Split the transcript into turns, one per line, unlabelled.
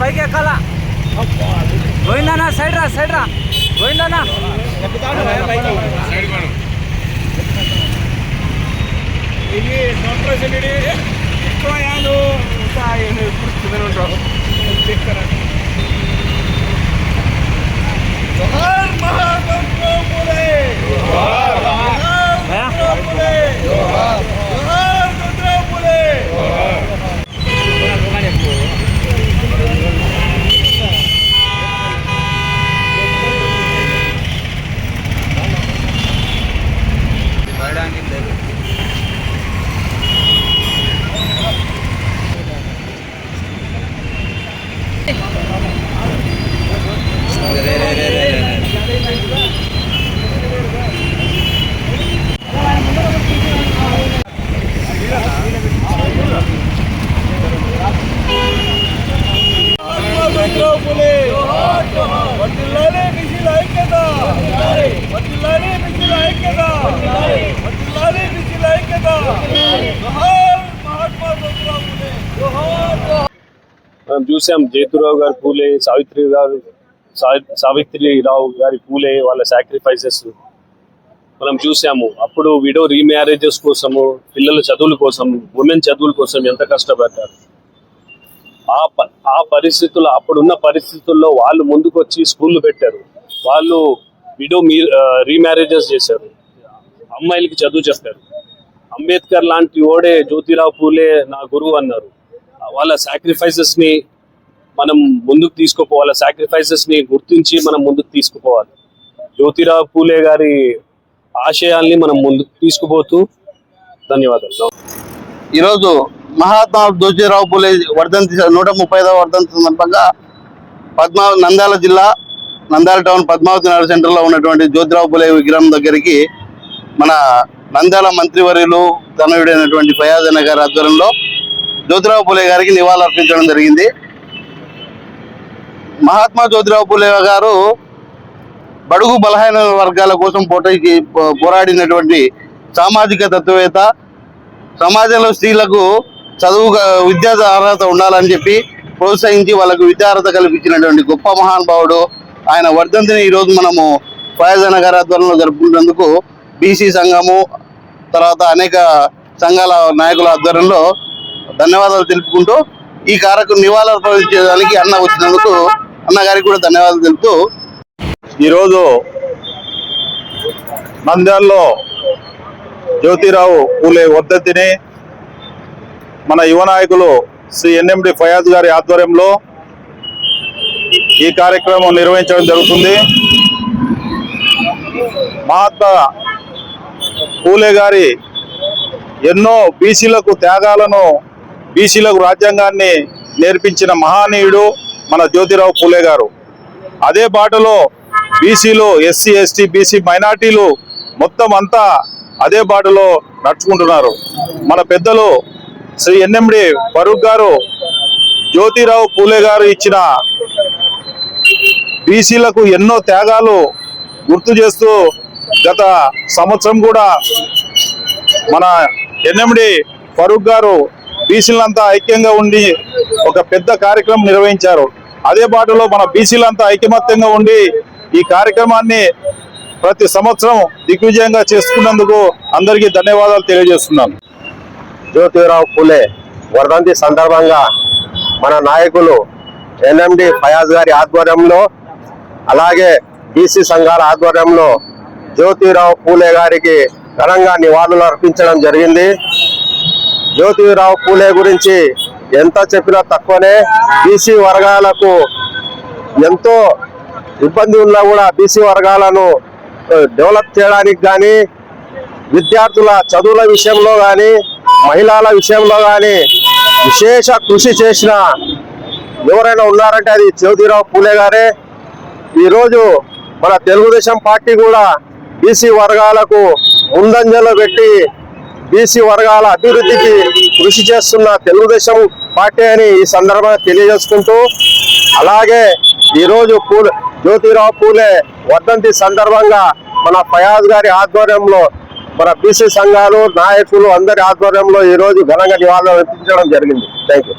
పైకి ఎక్కాల? గోవిందన్నా సైడ్ రా సైడ్ రా. గోవిందన్నా.
ఇది సంతోషుడి ఎక్కువ యాను ఇప్పుడు ఉంటావు మహాత్మా పులే జోహార్ మహాత్మా పులే జోహార్ మహాత్మా పులే మహాత్మా పులే వర్ధిల్లాలి బిసిల ఐక్యత వర్ధిల్లాలి బిసిల ఐక్యత వర్ధిల్లాలి బిసిల ఐక్యత జోహార్ మహాత్మా జ్యోతిరావు పులే జోహార్
మనం చూసాం. జేతురావు గారు పూలే సావిత్రి గారు సావిత్రి రావు గారి పూలే వాళ్ళ సాక్రిఫైసెస్ మనం చూసాము. అప్పుడు విడో రీమ్యారేజెస్ కోసము పిల్లల చదువుల కోసం ఉమెన్ చదువుల కోసం ఎంత కష్టపడ్డారు. ఆ ప- ఆ పరిస్థితుల్లో అప్పుడున్న పరిస్థితుల్లో వాళ్ళు ముందుకు వచ్చి స్కూళ్ళు పెట్టారు. వాళ్ళు విడో మీ రీమ్యారేజెస్ చేశారు. అమ్మాయిలకి చదువు చెప్పారు. అంబేద్కర్ లాంటి ఓడే జ్యోతిరావు పూలే నా గురువు అన్నారు. వాళ్ళ సాక్రిఫైసెస్ని మనం ముందుకు తీసుకుపోవాలి. సాక్రిఫైసెస్ని గుర్తించి మనం ముందుకు తీసుకుపోవాలి. జ్యోతిరావు పూలే గారి ఆశయాల్ని మనం ముందుకు తీసుకుపోతూ ధన్యవాదాలు.
ఈరోజు మహాత్మా జ్యోతిరావు పూలే వర్ధంతి నూట ముప్పై ఐదవ వర్ధంతి సందర్భంగా పద్మా నంద్యాల జిల్లా నంద్యాల టౌన్ పద్మావతి నగర్ సెంటర్లో ఉన్నటువంటి జ్యోతిరావు పూలే విగ్రహం దగ్గరికి మన నంద్యాల మంత్రివర్యులు తనయుడైనటువంటి ఫయాజ్ అన్న గారి ఆధ్వర్యంలో జ్యోతిరావు పూలే గారికి నివాళులు అర్పించడం జరిగింది. మహాత్మా జ్యోతిరావు పూలే గారు బడుగు బలహీన వర్గాల కోసం పోటీ పోరాడినటువంటి సామాజిక తత్వవేత్త సమాజంలో స్త్రీలకు చదువు విద్యా అర్హత ఉండాలని చెప్పి ప్రోత్సహించి వాళ్ళకు విద్యార్హత కల్పించినటువంటి గొప్ప మహానుభావుడు ఆయన వర్ధంతిని ఈరోజు మనము ఫయాజ్ నగర్ ఆధ్వర్యంలో జరుపుకున్నందుకు బీసీ సంఘము తర్వాత అనేక సంఘాల నాయకుల ఆధ్వర్యంలో ధన్యవాదాలు తెలుపుకుంటూ ఈ కార్యక్రమం నివాళులు అర్పించడానికి అన్న వచ్చినందుకు అన్నగారికి కూడా ధన్యవాదాలు తెలుపుతూ
ఈరోజు నంద్యాలలో జ్యోతిరావు పూలే వర్ధంతిని మన యువ నాయకులు శ్రీ ఎన్ఎండి ఫయాజ్ గారి ఆధ్వర్యంలో ఈ కార్యక్రమం నిర్వహించడం జరుగుతుంది. మహాత్మా పూలే గారి ఎన్నో బీసీలకు త్యాగాలను బీసీలకు రాజ్యాంగాన్ని నేర్పించిన మహానీయుడు మన జ్యోతిరావు పూలే గారు. అదే బాటలో బీసీలు ఎస్సీ ఎస్టీ బీసీ మైనార్టీలు మొత్తం అంతా అదే బాటలో నడుచుకుంటున్నారు. మన పెద్దలు శ్రీ ఎన్ఎండి ఫరూక్ గారు జ్యోతిరావు పూలే గారు ఇచ్చిన బీసీలకు ఎన్నో త్యాగాలు గుర్తు చేస్తూ గత సంవత్సరం కూడా మన ఎన్ఎండి ఫరూక్ గారు బీసీలంతా ఐక్యంగా ఉండి ఒక పెద్ద కార్యక్రమం నిర్వహించారు. అదే బాటలో మన బీసీలంతా ఐకమత్యంగా ఉండి ఈ కార్యక్రమాన్ని ప్రతి సంవత్సరం దిగ్విజయంగా చేసుకున్నందుకు అందరికీ ధన్యవాదాలు తెలియజేస్తున్నాను.
జ్యోతిరావు పూలే వర్ధంతి సందర్భంగా మన నాయకులు ఎన్ఎండి ఫయాజ్ గారి ఆధ్వర్యంలో అలాగే బీసీ సంఘాల ఆధ్వర్యంలో జ్యోతిరావు పూలే గారికి ఘనంగా నివాళులు అర్పించడం జరిగింది. జ్యోతిరావు పూలే గురించి ఎంత చెప్పినా తక్కువనే. బీసీ వర్గాలకు ఎంతో ఇబ్బంది ఉన్నా కూడా బీసీ వర్గాలను డెవలప్ చేయడానికి కానీ విద్యార్థుల చదువుల విషయంలో కానీ మహిళల విషయంలో కానీ విశేష కృషి చేసిన ఎవరైనా ఉన్నారంటే అది జ్యోతిరావు పూలే గారే. ఈరోజు మన తెలుగుదేశం పార్టీ కూడా బీసీ వర్గాలకు ముందంజలో పెట్టి బీసీ వర్గాల అభివృద్ధికి కృషి చేస్తున్న తెలుగుదేశం పార్టీ అని ఈ సందర్భంగా తెలియజేసుకుంటూ అలాగే ఈరోజు పూలే జ్యోతిరావు పూలే వర్ధంతి సందర్భంగా మన ఫయాజ్ గారి ఆధ్వర్యంలో మన బీసీ సంఘాలు నాయకులు అందరి ఆధ్వర్యంలో ఈరోజు ఘనంగా నివాళులు అర్పించడం జరిగింది. Thank you